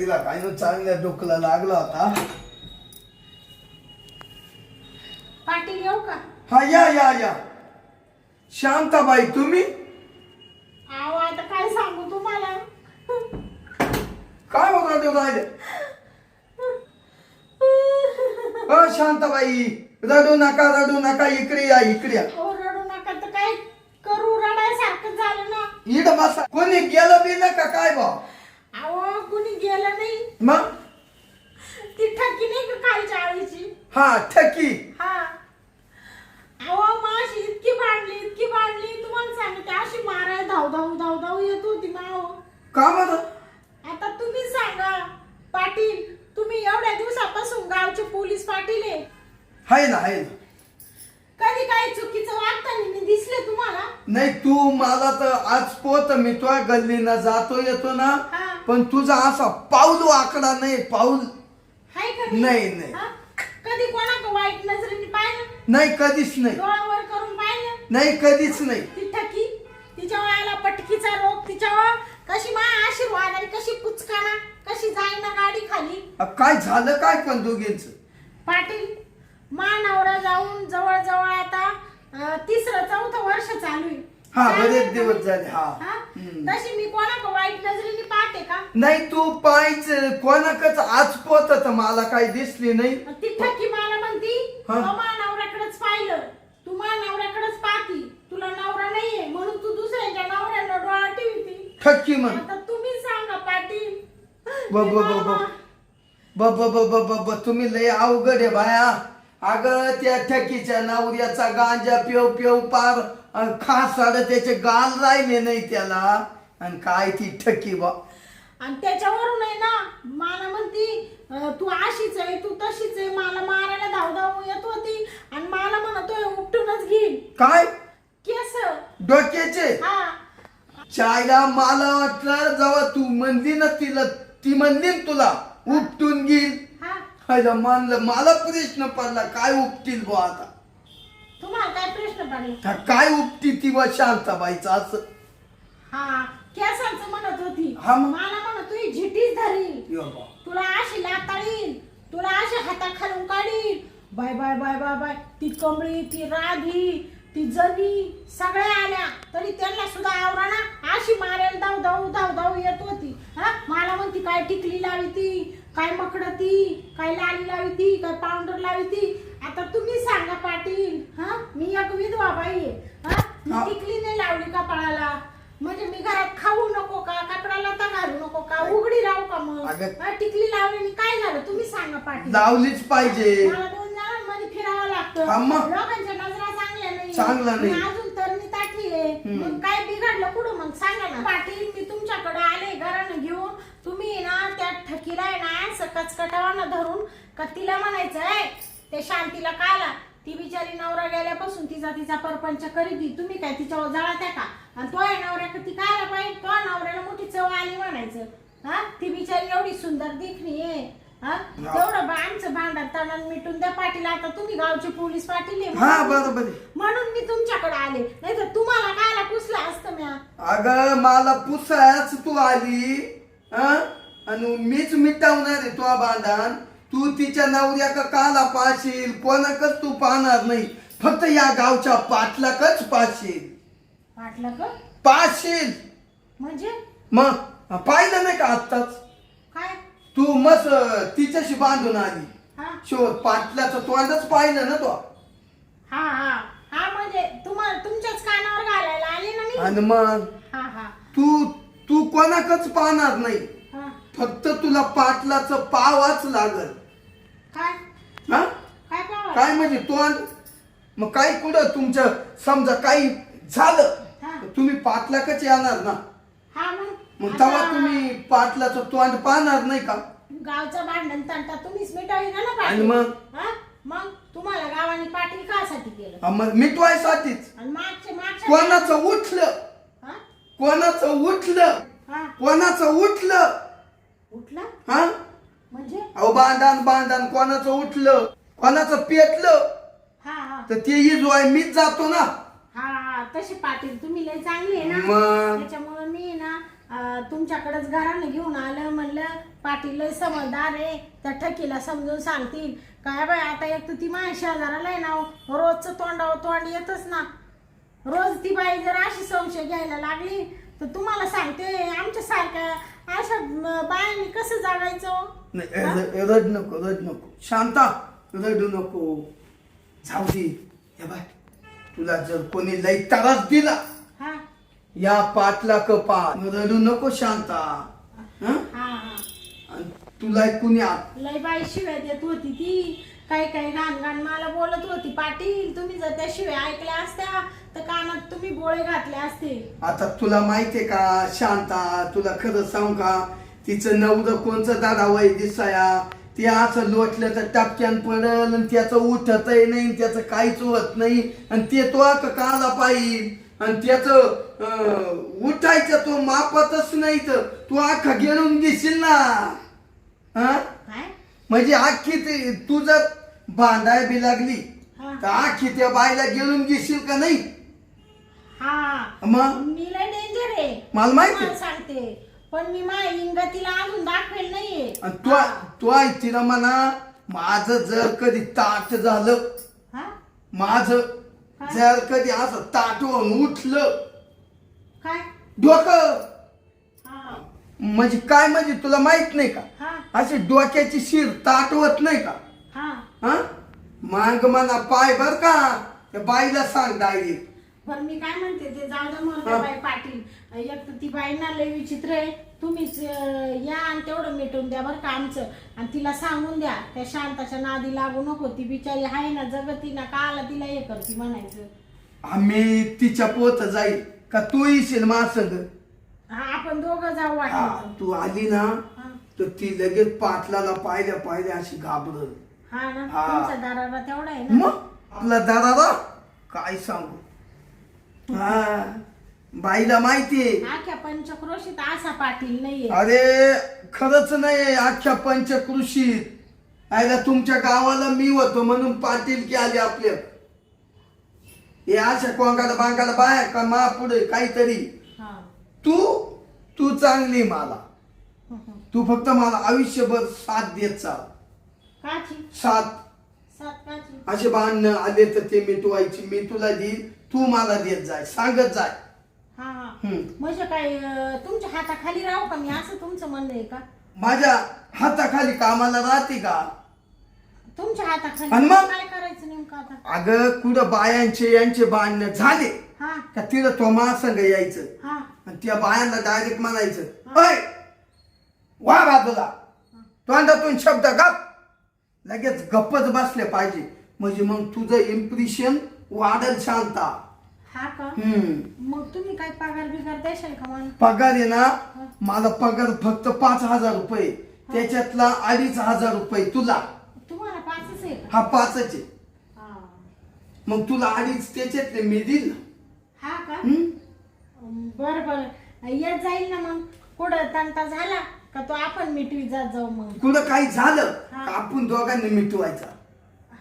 दिला काय ना चांगल्या डोकला लागला होता. पाटील येऊ का? हा या या या. शांताबाई तुम्ही? अहो आता काय सांगू तुम्हाला? काय होता ते राहिले? अ शांताबाई रडू नका रडू नका इकडे या इकडे या. अहो रडू नका तर काय करू? रडायसारखं झालं ना. इड बसा. कोणी गेलं बिलं का काय बा कुणी गेलं नाही. मग? ती ठकी नाही का खालच्या आळीची हा ठकी. हा. अहो माशी इतकी भांडली इतकी भांडली. तुम्हाला सांगते अशी मारायला धाव धाव धाव धाव येत होती अहो. का बरं? आता तुम्ही सांगा पाटील तुम्ही एवढ्या दिवसापासून गावचे पोलीस पाटील आहे. हाय ना हाय ना. कधी काही चुकीचं वागताना मी दिसले तुम्हाला. नाही तू मला तर आज पोत मी तुझ्या गल्लीनं जातो येतो ना. हा. पण तुझा असा पाऊल आकडा नाही पाऊल हाय कधी नाही, नाही. कधी कोणाक वाईट नजरेने पाहिलं? नाही कधीच नाही. डोळ्यावर करून पाहिलं? नाही कधीच नाही. ती ठकी तिच्या वयाला पटकीचा रोग तिच्यावर कशी मा आशीर्वाद आणि कशी पुचकाना कशी जाईना गाडी खाली? अ, काय झालं काय पण दोघींच? पाटील मा नवरा जाऊन जवळ जवळ आता अं, तिसरं चौथं वर्ष चालू आहे. हा, बरेच? दिवस झाले, हा. हम्म. तशी मी कोणाक वाईट नजरेने पाहते का नाही तू पायच कोणाकच आज पोत मला काही दिसली नाही ती ठकी मला म्हणती हा. "अहो, मा नवऱ्याकडेच पाहिलं तू मा नवऱ्याकडेच पाहती तुला नवरा नाहीये म्हणून तू दुसऱ्यांच्या नवऱ्याला डोळा ठेवती ठक्की म्हण आता तुम्ही सांगा पाटील ब- ब- ब- ब- ब ब ब ब ब ब तुम्ही लय अवघड आहे बाया अगं त्या ठकीच्या नवऱ्याचा गांजा पेव पेव पार खासाड त्याचे गाल राहिले नाही त्याला. आणि काय ती ठकी बा. आणि त्याच्यावरून आहे ना मला म्हणती अं, तू अशीच आहे तू तशीच आहे मला मारायला धाव धाव येत होती. आणि मला म्हणतोय उपटूनच घेईल काय? केस. डोक्याचे? हा. चायला मला वाटलं जेव्हा तू म्हणली ना तिला ती म्हणली ना तुला उपटून घेईल हा. हायला मानलं मला प्रश्न पडला काय उपटील बा आता? तुम्हाला काय प्रश्न पडले? काय उपटी ती बा शांताबाईचं असं? हा केसांचं म्हणत होती. हा मग? मला म्हणत तुझी झिटीच धरील. यो बा. तुला अशी लाताळील तुला अशी हाताखालून काढील. Bye bye bye bye bye. ती कमळी ती राधी ती जनी सगळ्या आल्या. तरी त्यांना सुद्धा आवराना अशी मारायला धाव धाव धाव धाव येत होती. हा? मला म्हणती काय टिकली लावी ती? काय मकडती? काय लाली लावी ती? काय पावडर लावी ती? आता तुम्ही सांगा पाटील. हा? मी एक विधवा बाई आहे. हा? मी. टिकली नाही लावली कपाळाला. म्हणजे मी घरात खाऊ नको का? कपड्याला तर घालू नको का? उघडी राहू का मग? अगं- हा, टिकली लावली काय झालं? तुम्ही सांगा पाटील. लावलीच पाहिजे. मला दोन जणांमध्ये फिरावं लागतं. हा मग. लोकांच्या नजरा चांगल्या नाही. चांगलं नाही. मी अजून ताठी आहे. हम्म. मग काय बिघडलं कुठं? मग सांगा ना. पाटील मी तुमच्याकडे आले घरानं घेऊन. तुम्ही ना त्या ठकीला आहे ना सकच कटावानं धरून का तिला म्हणायचं आहे ते शांतीला काला ती बिचारी नवरा गेल्यापासून तिचा तिचा परपंच करीत तुम्ही काय तिच्यावर जळात्या का? आणि तो आहे नवऱ्या ती कायला पाहिजे? तो नवऱ्याला मोठी चव आली म्हणायचं. हा? ती बिचारी एवढी सुंदर देखणी आहे. हा? तेवढं बा- आमचं भांडण तणान मिटून द्या पाटील. आता तुम्ही गावचे पोलीस पाटील आहे. हा म्हणून- बरोबर आहे. म्हणून मी तुमच्याकडे आले. नाही तर तुम्हाला कायला पुसलं असतं म्या? अगं मला पुसायच तू आली हं? आणि मीच मिटवणार आहे तुझा भांडण. तू तिच्या नवऱ्या का काला पाशील कोणाकच तू पाहणार नाही. फक्त या गावच्या पाटलाकच वाटलं का पाशील म्हणजे? मग पाहिलं नाही का आत्ताच? काय? तू मस्त तिच्याशी बांधून आली. हा. शोध पाटलाचं तोंडच पाहिलं ना तो. हा हा. हा म्हणजे तुम्हाला तुमच्याच कानावर घालायला आले ना मी? आणि मग? हा हा. तू तू कोणाकच पाहणार नाही. हा. फक्त तुला पाटलाचं पावाच लागल. काय? हा? काय पावा काय म्हणजे तोंड? मग काय कुठं तुमचं? समजा काही झालं हा. तर तुम्ही पाटलाकच येणार ना? हा मग. मग तेव्हा आता- तुम्ही पाटलाचं तोंड पाहणार नाही का? गावचं भांडण तंटा तुम्हीच मिटवली ना ना आणि पाटील मग? हा? मग तुम्हाला गावाने पाटील कासाठी केलं? हा, मग मिटवायसाठीच. आणि मागचे मागच्या कोणाचं उठलं? हा? कोणाचं उठलं? हा. कोणाचं उठलं? उठला? हा? म्हणजे? अहो बांधण बांधण कोणाचं उठलं कोणाचं पेटलं हा हा. तर ते इजवाय मीच जातो ना. हा तसे पाटील तुम्ही लय चांगले आहे ना. मग? त्याच्यामुळे मी ना अं, तुमच्याकडेच घरानं घेऊन आलं म्हणलं पाटील लय समजदार आहे. त्या ठकीला समजून सांगतील. काय बाय आता एक तर ती माझ्या शेजाराला आहे ना हो, रोजचं तोंडावर तोंड येतच ना. रोज ती बाई जर अशी संशय घ्यायला लागली तर तुम्हाला सांगते आमच्या सारख्या अशा बायांनी कसं जागायचं? नाही, रड नको रड नको. शांता रडू नको. जाऊ दे. हे बाय तुला जर कोणी लई त्रास दिला हा? या पाटला कपा रडू नको शांता. हं? हा हा. आणि तुला कुणी लय बाई शिव्या देत होती ती. काही काही घाण घाण मला बोलत होती पाटील तुम्ही जर त्या शिव्या ऐकल्या असत्या तर कानात तुम्ही गोळे घातले असते. आता तुला माहितीये का शांता तुला खरं सांगू का तिचं नवरं कोणचं दादा वय दिसाया ते असं लोटलं तर टपक्यान पडल आणि त्याचं उठतही नाही आणि त्याचं काहीच होत नाही आणि ते तो का काला पाहिजे आणि त्याचं अं, उठायचं तो मापतच नाही तर तू अख्खा गेळून घेशील ना? हा? काय? म्हणजे अख्खी ते तू जर बांधाय बी लागली. हा. तर अख्खी त्या बाईला गेळून घेशील का नाही? हा. मग? मी लय डेंजर आहे. मला माहिती तुम्हाला सांगते. पण मी माझ्या इंगतीला अजून दाखवेल नाहीये. आणि तू तू आहे तिला म्हणा माझं जर कधी ताट झालं हा? माझं जर कधी असं ताट होऊन उठलं काय? डोकं. हा. म्हणजे काय म्हणजे तुला माहीत नाही का? हा. अशी डोक्याची शिर ताटवत नाही का? हा? मांग म्हणा पाय बर का? त्या बाईला सांग डायरेक्ट पण मी काय म्हणते ते जाऊ दे बाई पाटील. एक तर ती बाई ना लय विचित्र आहे. तुम्हीच अं, या आणि तेवढं मिटवून द्या बरं का आमचं. आणि तिला सांगून द्या त्या शांताच्या नादी लागू नको. ती बिचारी आहे ना जगती ना काला तिला हे करती म्हणायचं. आम्ही तिच्या पोत जाईल का तू येशील मा संग? हा आपण दोघं जाऊ हा, वाटलं तू आली ना तर ती लगेच पाटलाला पाहिल्या पाहिल्या अशी घाबरल. हा ना हा. तुमच्या दाराला तेवढा आहे ना? मग? आपला दादाला? काय सांगू? हा. बाईला माहितीये. आख्या पंचक्रोशीत असा पाटील नाहीये. अरे खरंच नाही अख्ख्या पंचकृषीत आयला तुमच्या गावाला मी होतो म्हणून पाटील की आले आपल्या. हे अशा कोंगाला बांगाला बाया का मा पुढे काहीतरी? हा. तू? तू चांगली मला. तू फक्त मला आयुष्यभर साथ देत चाल. काची? सात. काची. असे भांडणं आले तर ते मिटवायची. मी तुला देईल तू मला देत जाय. सांगत जाय. हा हा. हम्म. म्हणजे काय अं, तुमच्या हाताखाली राहू का मी? असं तुमचं म्हणणं आहे का? माझ्या हाताखाली कामाला राहते का? तुमच्या आणि हाताखाली मग? काय करायचं नेमकं आता? अगं कुठं बायांचे यांचे भांडणं झाले हा. का तिला तो महासंघ यायचं? हा. आणि त्या बायांना डायरेक्ट म्हणायचं अय वा बाजूला तोंडातून शब्द गप लगेच गप्पच बसले पाहिजे. म्हणजे मग तुझं इम्प्रेशन वाढल शांता. हा का? हम्म. मग तुम्ही काय पगार बिगार देशाल का मला? पगार आहे ना मला पगार फक्त पाच हजार रुपये. त्याच्यातला अडीच हजार रुपये तुला. तुम्हाला पाचच आहे का? हा पाचच आहे. हा. मग तुला अडीच त्याच्यातले मी देईल ना. हा का? हम्म? बर बर. येत जाईल ना मग. कुठं तंटा झाला? का तो आपण मिटवी जात जाऊ मग. कुठं काही झालं हा. का आपण दोघांनी मिटवायचा?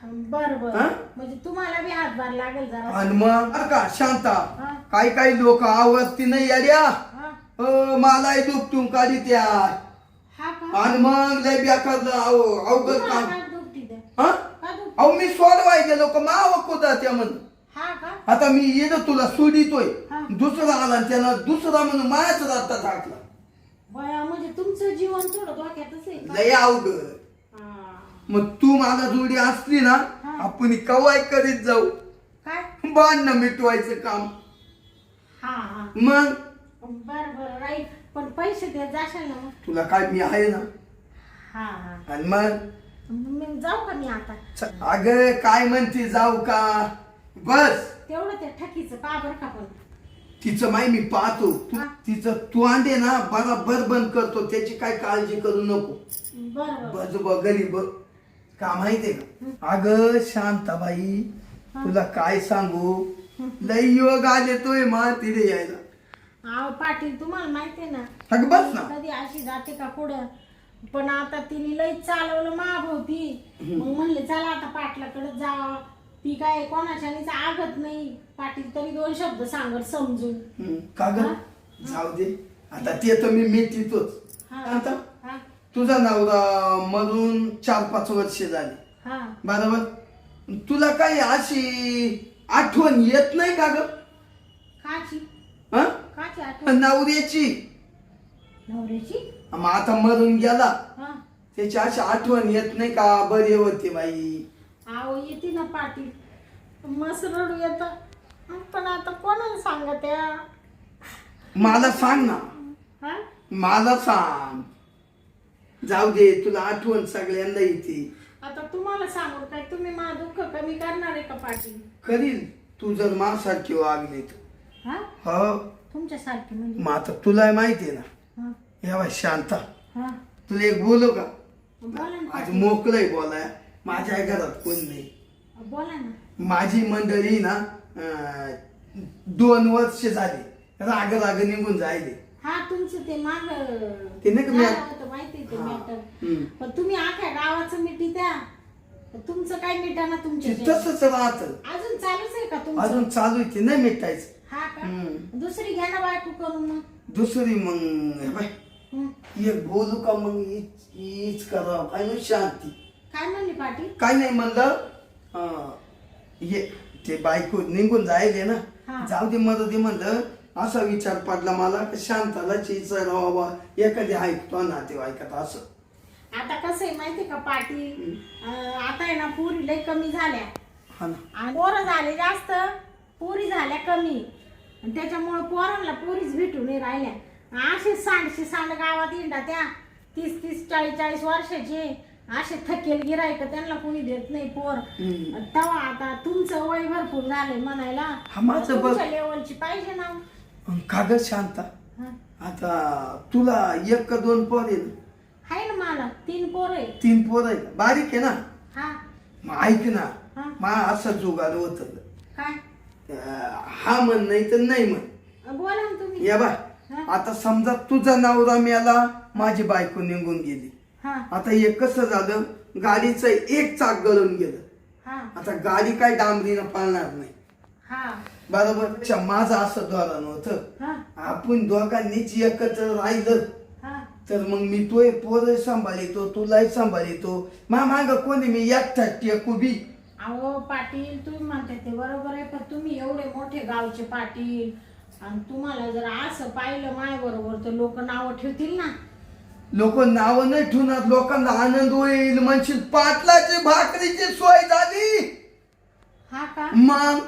बर बर हा? म्हणजे तुम्हाला बी हातभार लागेल जरा. आणि मग? बरं का शांता हा. काही काही लोक आवडती नाही अड्या हा. अ, मलाही दुपटून काढी त्या हा का? आणि मग लय बेकार अव- अवघड तुम्हाला काम. काय हा? का अहो मी सोडवाय गेलो का? माव कोदा त्या म्हणून? हा का? आता मी येणं तुला सोडितोय. हा. दुसरा आला आणि त्यानं दुसरा म्हणून मायाच रास्ता टाकला. बया म्हणजे तुमचं जीवन थोडं धोक्यातच आहे. का? लय अवघड. हा. मग तू मला जोडी असली ना हा. आपण कवाय करीत जाऊ. काय? बांधणं मिटवायचं काम. हा हा. मग? बर बर राईट पण पैसे देत जाशाल ना मग? तुला काय मी आहे ना? हा हा. आणि मग? जाऊ का मी आता? अगं काय म्हणते जाऊ का? बस. तेवढं त्या ठकीचं का बरं का पण. तिचं माय मी पाहतो. तू-. तिचं तू अंडे ना बराबर बंद करतो. त्याची काय काळजी करू नको. बरं बरं बज बघली बघ का माहितीये का? अग शांताबाई तुला काय सांगू? लय योग आले तोय मा तिथे यायला. अहो पाटील तुम्हाला माहितीये ना? अगं बस ना. कधी अशी जाते का कुठं? पण आता तिने लई चालवलं महाभोवती. मग म्हणले चला आता पाटलाकडे जावं. ती काय कोणाच्यानीच आगत नाही. पाटील तरी दोन शब्द सांगत समजून. का ग? जाऊ दे. आता ते तर मी हा. आता? तुझा नवरा मरून चार पाच वर्ष झाली. बरोबर? तुला काही अशी आठवण येत नाही का ग? हं? नवऱ्याची. नवऱ्याची? मग आता मरून गेला. त्याची अशी आठवण येत नाही का? बरे होते बाई. आहो येते ना पाटील मस्त रडू येत. पण आता कोणाला सांगत या मला सांग ना. हा? मला सांग. जाऊ दे तुला आठवण सगळ्यांना येते. आता तुम्हाला सांगू काय? तुम्ही मा दुःख कमी करणार आहे का पाटील करील. तू जर माझ्यासारखी वागली तर. हा? हो. तुमच्यासारखी म्हणजे? मग आता तुला माहिती आहे ना. हा. या बाई शांता. हा. तुला एक बोलू का? बोला ना आज पाटील. मोकळंय बोलाय माझ्या घरात कोण नाही. बोला ना. माझी मंडळी ना अं, दोन वर्ष झाली. राग राग निघून जायले हा तुमचं ते माग ते नाही का मी- होतं माहिती ते हा. मॅटर हम्म. पण तुम्ही आख्या गावाचं मिठी द्या तुमचं काय मिटा ना तुमच्या ते तसंच राहत. अजून चालूच आहे का तुमचं? अजून चालू आहे ते नाही मिटायचं. हा का? हम्म. दुसरी घ्या ना बायको करून मग. दुसरी मग हे हं. एक बोलू का मग हीच हीच करा. काय नाही शांती. काय म्हणली पाटील? काय नाही म्हणलं अं, ये ते बायको निघून जायले ना. हा. जाऊ दे मदत दे म्हणलं. असा विचार पडला मला की शांताला चिचा बाबा. एखादी ऐकतो नातेवाईकात असं. आता कसं आहे माहिती का पाटील? अं, आता आहे ना पुरी लय कमी झाल्या. हा ना. आणि पोरं झाले जास्त पुरी झाल्या कमी. आणि त्याच्यामुळं पोरांना पुरीच भेटून नाही राहिल्या. असे सांडशे सांड गावात इंडा त्या. तीस तीस चाळीस चाळीस वर्षाचे. असे थकेल गिरायक त्यांना कोणी देत नाही पोर. तेव्हा आता तुमचं वय भरपूर झालंय म्हणायला हा, माझं बघ. तुमच्या लेवलची पाहिजे ना कागद शांता हा. आता तुला एक का दोन पोर आहे ना? आहे ना मला तीन पोर आहे तीन पोर आहे? बारीक आहे ना हा मग ऐक ना. मा असं जुगाड होत काय हा म्हण नाही तर नाही म्हण बोला ना तुम्ही या बा हा. आता समजा तुझा नवरा मेला माझी बायको निघून गेली आता हे कसं झालं? गाडीचं एक चाक गळून गेलं. आता गाडी काय डांबरीनं पाळणार नाही. हा. बरोबर? माझं असं धोरण होतं. आपण दोघांनीच एकत्र राहिलं. तर मग मी तोय पोर सांभाळितो तुलाही सांभाळितो. मा माग कोणी मी एकटाच टेकू अहो पाटील तुम्ही म्हणते ते बरोबर आहे पण तुम्ही एवढे मोठे गावचे पाटील. आणि तुम्हाला जर असं पाहिलं माय बरोबर तर लोक नावं ठेवतील ना. लोक नाव नाही ठेवणार. लोकांना आनंद होईल म्हणशील. पाटलाची भाकरीची सोय झाली. हा का? मग?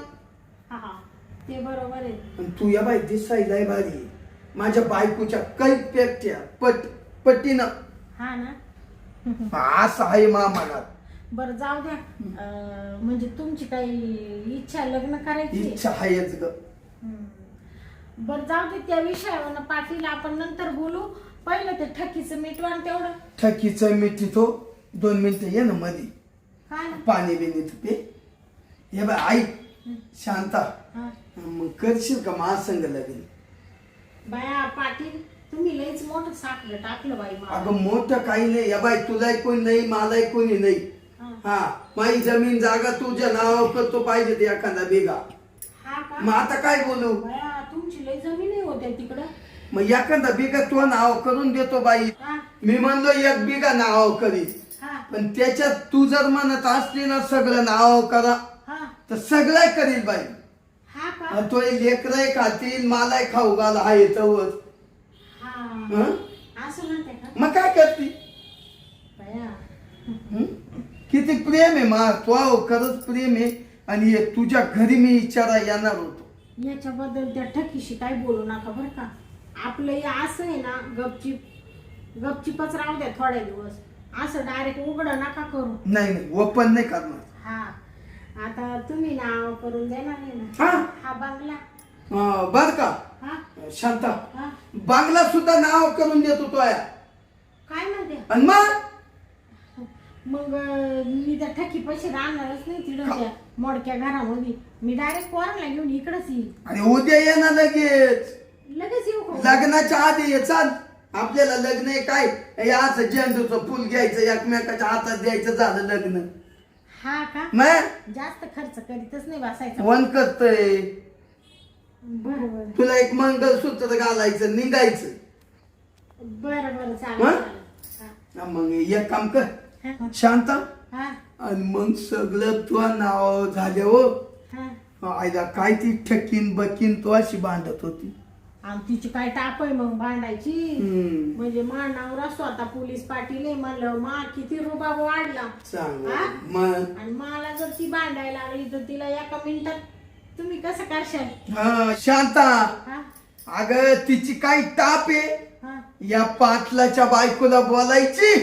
हा हा. ते बरोबर आहे. आणि तू या बाई दिसायलाय भारी. माझ्या बायकोच्या कैक पेटत्या पट पट्टीनं हा ना? असं आहे मा मनात बरं जाऊ द्या. अं, म्हणजे तुमची काही इच्छा लग्न करायची? इच्छा आहेच ग. बरं जाऊ दे त्या विषयावर. पाटील आपण नंतर बोलू. पहिलं ते ठकीचं मिटवान तेवढं. ठकीचं मिठी तो दोन मिनिटं ये ना मधी. काय ना. पाणी बिनी पे. हे बाय ऐक शांता. हा. मग करशील का महासंग लगेल बाया पाटील तुम्ही लईच मोठं साखर टाकलं बाई मला. अगं मोठं काही नाही. या बाई तुलाही कोणी नाही मलाही कोणी नाही. हा. हा माझी जमीन जागा तुझ्या नाव करतो पाहिजे ते एखादा बेगा हा का? मग आता काय बोलू? बाया तुमची लई जमीन होत्या तिकडं. मग एखादा बिगा तो नाव करून देतो बाई. हा. मी म्हणलो एक बिगा नाव करीत हा. पण त्याच्यात तू जर म्हणत असली ना सगळं नाव करा. हा. तर सगळं करील बाई. हा का? तो लेकरही खातील मलाही खाऊ घाल हा येतवच हा. हं? असं म्हणते का? मग काय करते? बाया. हं? किती प्रेम आहे मा तो खरंच प्रेम आहे. आणि हे तुझ्या घरी मी विचारा येणार होतो. याच्याबद्दल त्या ठकीशी काही बोलू नका बरं का. आपलं हे असं आहे ना गपचिप गपचिपच राहू द्या थोड्या दिवस. असं डायरेक्ट उघडं नका करू. नाही नाही ओपन नाही करणार. हा. आता तुम्ही नाव करून देणार आहे ना हा. हा बंगला. अं, बर का? हा. शांता. हा. बांगला सुद्धा नाव करून देतो तो या. काय म्हणते? आणि मग? मग अं, मी त्या ठकी पैसे राहणारच नाही तिथं त्या मोडक्या घरामध्ये. मी डायरेक्ट पोरांना घेऊन इकडंच येईल आणि उद्या ये ना लगेच. लगेच येऊ का? लग्नाच्या आधी ये चाल. आपल्याला लग्न आहे काय? हे असं झेंडूचं फुल घ्यायचं एकमेकाच्या हातात द्यायचं झालं लग्न. हा का? मग? जास्त खर्च करीतच नाही बसायचा. वन करतय. बरं बरं तुला एक मंगलसूत्र घालायचं निघायचं. बरं बरं चालेल? चालेल. हा, मग एक काम कर. हा. शांत. हा. आणि मग सगळं तुझं नाव झाले हो. हा. आयला काय ती ठकीन बकीन तो अशी बांधत होती. आणि तिची काय टाप आहे मग भांडायची? हम्म. म्हणजे मा नवरा स्वतः पोलीस पाटील आहे म्हणलं मा किती रुबाब वाढला. चांगलं? मग आणि मला जर ती भांडायला लागली तर तिला एका मिनिटात तुम्ही कसं करशाल? हा शांता. हा? अग तिची काय टाप आहे. हा? या पाटलाच्या बायकोला बोलायची.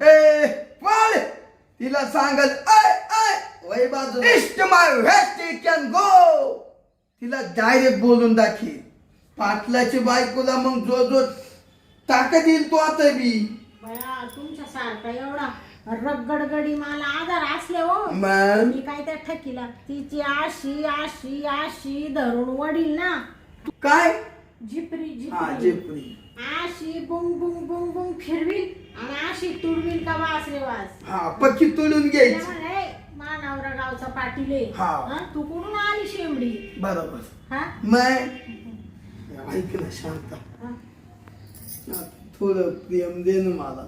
ए पळ तिला सांगल आय आय वय बाजू इष्ट माय वेस्ट कॅन गो तिला डायरेक्ट बोलून दाखी पाटलाची बायकोला मग जो जो ताकद येईल तो आता बी. बया तुमच्या सारखा एवढा रगडगडी मला आधार असले हो. मग? मी काय त्या ठकीला तिची आशी आशी आशी धरून वडील ना. काय? झिपरी हा झिपरी. जेपरी आशी बुंग बुंग बुंग बुंग फिरवील आणि आशी तुडवील का वास रे वास? हा पक्की तुळून तिला घ्यायची म्हणे, मानावरा गावचा पाटील आहे. हा. हा, तू कुठून आली शेंबडी? बरोबर. हा? मग? ऐक ना शांता थोडं प्रेम दे ना मला.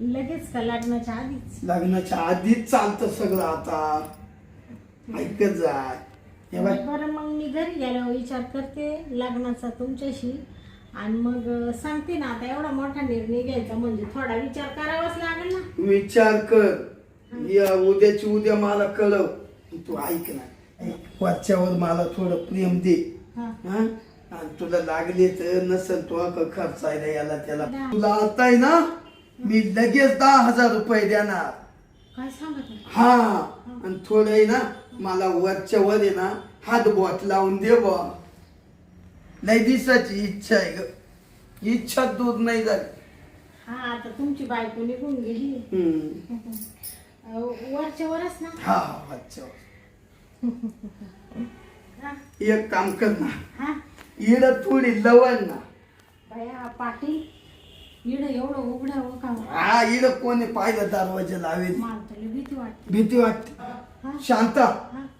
लगेच का? लग्नाच्या आधीच? लग्नाच्या आधीच चालतं सगळं आता. ऐकत जाय हे बरं मग मी घरी गेल्यावर विचार करते लग्नाचा तुमच्याशी. आणि मग सांगते ना आता एवढा मोठा निर्णय घ्यायचा म्हणजे थोडा विचार करावाच लागेल ना. विचार कर. या उद्याची उद्या मला कळव. तू ऐक ना. ऐक, वरच्यावर मला थोडं प्रेम दे. हा. हा? आणि तुला लागले तर नसेल तो का खर्चायला याला त्याला. तुला आता आहे ना मी लगेच दहा हजार रुपये देणार. काय सांगत आहे? हा. आणि थोडं आहे ना मला वरच्या वर आहे ना हात बोट लावून दे बा. लय दिसाची इच्छा आहे ग. इच्छा दूर नाही झाली. हा आता तुमची बायको निघून गेली. हम्म. अं, वरच्या वरच ना? हा हा वरच्या वर. हा एक काम कर ना. हा? इड थोडी लवण पाटील इड एवढं हो का? हा इड कोणी पाहिलं दरवाजा लावेल? मला तर लई भीती वाटते. भीती वाटते. शांता.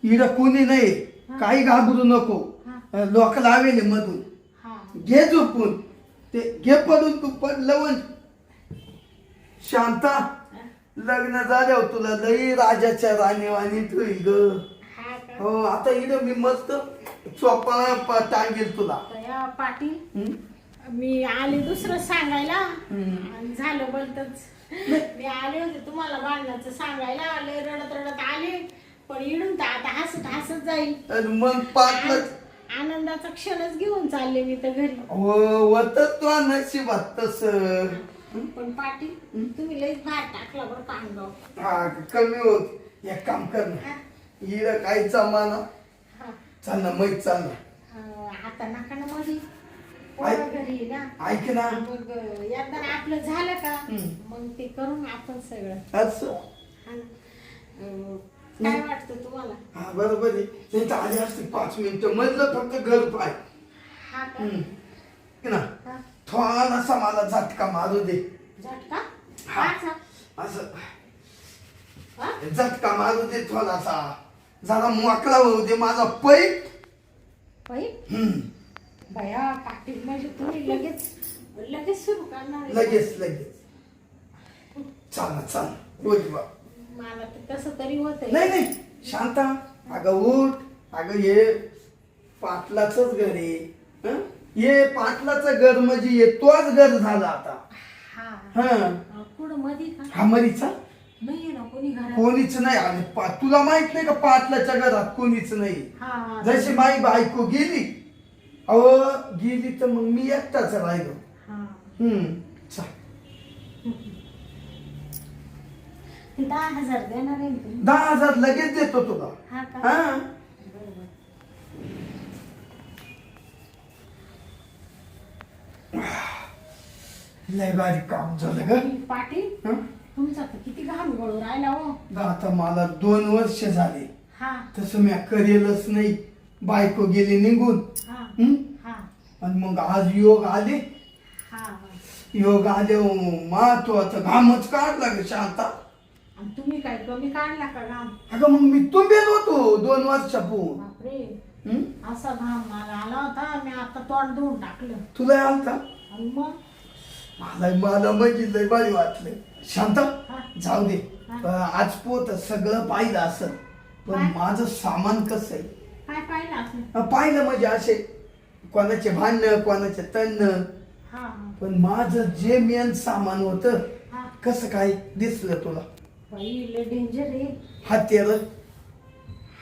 इड कोणी नाही. काही घाबरू नको. लोक लावेल मधून. हा. घे झोपून. ते घे पडून तू पण लवण. शांता. लग्न झाल्यावर तुला लई राजाच्या राणीवाणी होईल ग. हा का? हो आता इड मी मस्त चोपा टांगेल तुला. बया पाटील? मी आले दुसरं सांगायला. हम्म. आणि झालं बोलतच. मी आले होते तुम्हाला भांडणाचं सांगायला. आले रडत रडत आले. पण इडून तर आता हसत हसत जाईल. आणि मग पाटलंच आनंदाचा क्षणच घेऊन चालले मी तर घरी. हो वतच तो नशिबात तस. पण पाटील तुम्ही लईच भात टाकला बरं का अंगावर. हा कमी होत. एक काम कर ना. हा? इड काही जमाना. चाल ना मैत चाल ना. अं, आता नका ना मध्ये पोरं घरी आहे ना. ऐक ना. मग अं, एकदा आपलं झालं का हम्म. मग ते करून आपण सगळं. असं. हा. ना. अं, काय वाटतं तुम्हाला? हा बरोबर आहे. नाही तर आले असते पाच मिनिटं. मधलं फक्त घर पाय. हा का? हम्म. ऐक ना. हा? थोडासा मला झटका मारू दे. झटका? हा. असं. हा? झटका मारू दे थोडासा. जरा मोकळा होऊ दे माझा पैप बाई हम्म. बया पाटील म्हणजे तुम्ही लगेच लगेच सुरू करणार आहे. लगेच लगेच. चाल चाल होत बा. मला तर कसं तरी होत नाही नाही. शांता अगं उठ. अगं हे पाटलाच घर आहे. हं? हे पाटलाचं घर म्हणजे हे तोच घर झाला आता. हा. हा. कुठं मध्ये का? हा मरीचा कोणीच नाही. आणि पा- तुला माहीत नाही का पाटलाच्या घरात कोणीच नाही? जशी माई बायको गेली अहो गेली तर मग मी एकटाच राहिलो. हम्म दहा हजार देणार दहा हजार लगेच देतो तुला. हा लय बारीक काम झालं ग. पाठी तुमचा तर किती घाम गळू राहिला हो. आता मला दोन वर्ष झाले. हा. तसं मी करेलच नाही. बायको गेली निघून. हा. हं? हा. आणि मग आज योग आले. हा योग आले महत्वाचं घामच काढला ग शांता. आणि तुम्ही काय कमी काढला का घाम? अगं मग मी तुंबेल होतो दोन वर्षापूर्वी. बापरे. हं? असा घाम मला आला होता मी आता तोंड धुवून टाकलं. तुला आलता? आणि मग? मला मला म्हणजे लय भारी वाटलं. शांता. जाऊ दे. आज पोत सगळं पाहिलं असं पण? माझं सामान कसं आहे? काय पाहिलं म्हणजे असे कोणाचे भांडणं कोणाचे तणं हा पण माझं जे मेन सामान होतं हा. कसं काय दिसलं तुला? बाई लय डेंजर आहे.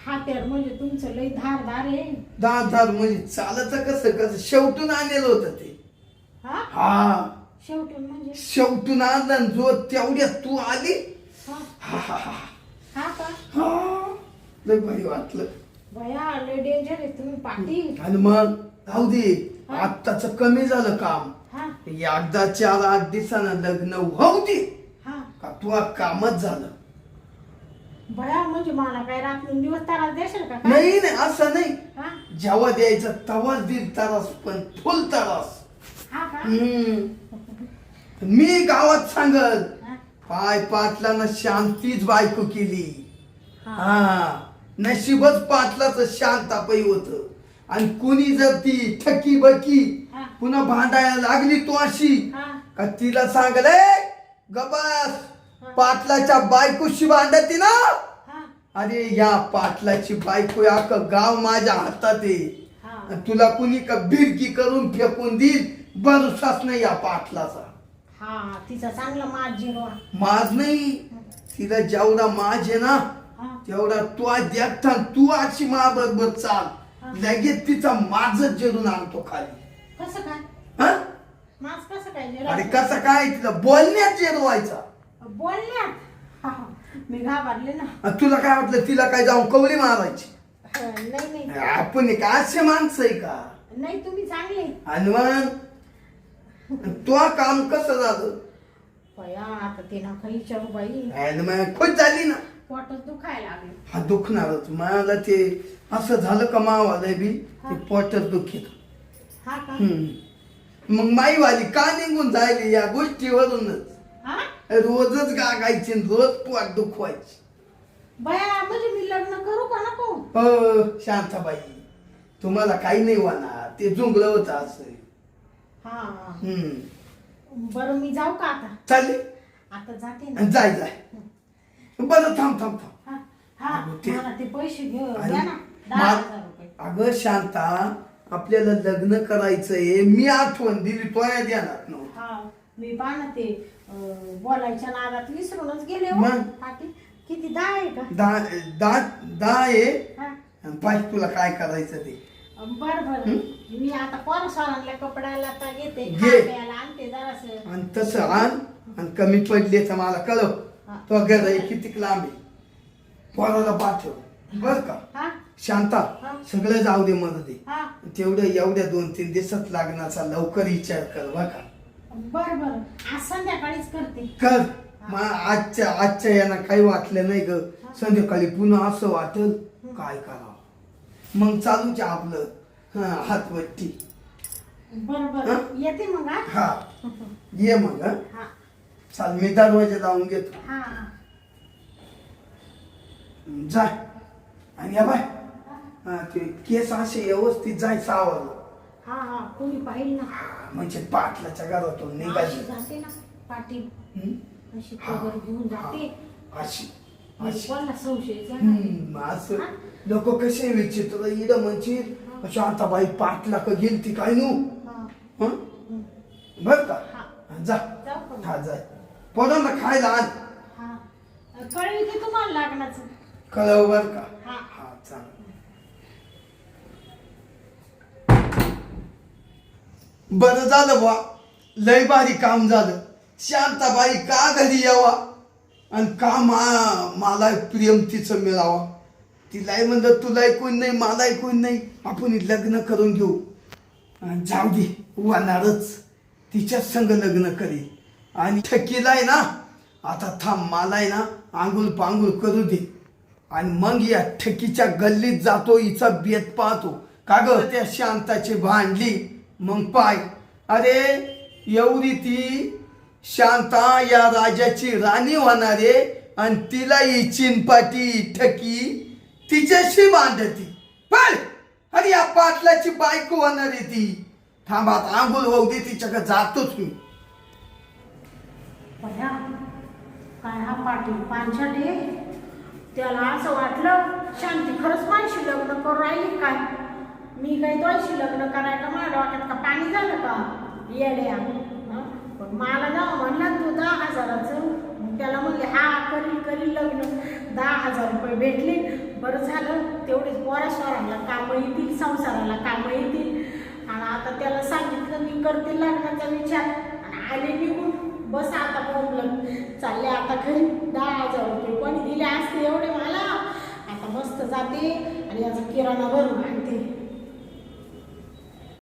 हात्यार म्हणजे तुमचं लय धारदार आहे. दहा धार म्हणजे चालत कसं कसं शेवटून आणलेलं होतं ते. हा? हा. शेवटून म्हणजे? शेवटून आणि जो तेवढ्यात तू आली? हा. हा हा हा. हा का? हा. लय भारी वाटलं. बया लय डेंजर आहे. तुम्ही पाटील आणि मग जाऊ दे. हा. आत्ताच कमी झालं काम. हा. एकदा चार आठ दिवसानं लग्न होऊ दे. हा. का तुला कामच झालं? बया म्हणजे मला काय रात्र दिवस तारा देशाल का काय? नाही नाही असं नाही. हा. जेव्हा द्यायचं तेव्हाच दीड तारास पण फुल तारास. हा का? हम्म. मी गावात सांगल हा? पाय पाटलानं शांतीच बायको केली. हा. नशीबच पाटलाच शांतापै होत. आणि कुणी जर ती ठकी बकी. पुन्हा भांडायला लागली तो अशी का तिला सांगले गबास पाटलाच्या बायकोशी भांडती ना? अरे या पाटलाची बायको अख गाव माझ्या हातात आहे. तुला कुणी का भिरकी करून फेकून देईल? भरोसाच नाही या पाटलाचा. हा तिचा चांगला माज जिरवा. माज नाही तिला जेवढा माज आहे ना हा. तेवढा तू देखता तू अशी बरोबर चाल. लगेच तिचा माझच जिरून आणतो खाली. कसं काय? हा? माज कसं काय अरे जिरवा कसं काय? तिला बोलण्यात जिरवायचा. बोलण्यात? हा, हा. मी घाबरले ना. आणि तुला काय वाटलं? तिला काय जाऊन कवली मारायची? हा, नाही नाही. आपण एक असे माणसं आहे का? नाही तुम्ही चांगले. मग? तो काम कसं झालं? आता ते नका विचारू बाई. आणि मग खुश झाली ना? पोटच दुखायला लागले. हा दुखणारच. मला ते असं झालं का मावाला बी ते पोटच दुखीत हा का? हम्म. मग माईवाली का निघून जायली या गोष्टीवरूनच? हा? रोजच गागायची आणि रोज पोट दुखवायची. बया म्हणजे मी लग्न करू का नको? हो शांताबाई. तुम्हाला काही नाही होणार. ते जुंगलं होतं असं. हा हम्म. बरं मी जाऊ का आता? चालेल. आता जाते ना. जाय जाय. बरं थांब थांब थांब. हा हा. अगं ते- मला ते पैसे घे आणि द्या ना. दहा मा- हजार रुपये. अगं शांता आपल्याला लग्न करायचंय. मी आठवण दिली तो या ध्यानात नव्हतं. हा मी पहा ना ते अं, बोलायच्या नादात विसरूनच गेले हो. मग? पाटील किती दहा आहे का? दहा दहा दहा आहे. हा. आणि तुला काय करायचं ते? बर बर. मी आता पोरसारांना कपड्याला आता घेते घे. खायला आणते जरासं. आणि तसं आण आणि कमी पडले तर मला कळव. तो घर आहे किती लांब आहे? पोराला पाठव. बर का? हा? शांता. सगळं जाऊ दे मला दे हा. तेवढं एवढ्या दोन तीन दिवसात लागण्याचा लवकर विचार कर बर का? बर बर. आज संध्याकाळीच करते. कर. मग आजच्या आजच्या यांना काही वाटलं नाही ग. संध्याकाळी पुन्हा असं वाटल. काय करावं? मग चालूच आपलं. हा हातवट्टी. बर हा? बर येते मग हा? हा. ये मग हा. हा. चाल मी दरवाजा लावून घेतो. हा. जाय आणि या बाय. हा ते केस असे व्यवस्थित जाय सावरलं. हा हा. कोणी पाहिल ना? म्हणजे पाटलाच्या घरातून अशी निघायची जाते ना पाटील. हम्म? अशी कबर घेऊन जाते. अशी. म्हणजे अशी. कोणाला संशय जाणार? हम्म, असं. लोक कसे विचित्र इड म्हणजे शांताबाई पाटला का गेली ती काय नू? बर का? हा. जा? हा जाय. पोरांना खायला आण. कळवी की तुम्हाला लागण्याचं कळव बर का? हा. हा चालेल. बरं झालं बा लय भारी काम झालं. शांताबाई का घरी यावा? आणि का मा मला प्रेम तिचं मिळावा? तिलाही म्हणलं तुला ऐकून नाही मला ऐकून नाही आपण लग्न करून घेऊ. आणि जाऊ दे होणारच तिच्या संग लग्न करी आणि ठकीला आहे ना आता थांब मला आहे ना आंघोळ पांघोळ करू दे. आणि मग या ठकीच्या गल्लीत जातो हिचा बेत पाहतो. का ग? त्या शांताची भांडली. मग पाय. अरे एवढी ती शांता या राजाची राणी होणारे आणि तिला ही चिनपाटी ठकी तिच्याशी बांधती. पण अरे या पाटलाची बायको होणार आहे ती. थांबात आंघोळ होऊ दे तिच्याकडे जातोच मी. बया काय हा पाटील पानछट त्याला असं वाटलं शांती खरंच माझी लग्न करू राहिली काय? मी काही तोशी लग्न करायला माझ्या डोक्यात का पाणी झालं का? येड्या. हं? पण मला जाऊ म्हणलं तू दहा हजाराचं त्याला म्हणले हा करील करील लग्न. दहा हजार रुपये भेटले. बरं झालं तेवढेच पोरा स्वराला कामं येतील संसाराला कामं येतील. आणि आता त्याला सांगितलं मी करते लग्नाचा विचार. आणि आले निघून. बस आता बोंबलं. चालले आता घरी. दहा हजार रुपये कोणी दिले असते एवढे मला? आता मस्त जाते आणि याचा किराणा भरून आणते.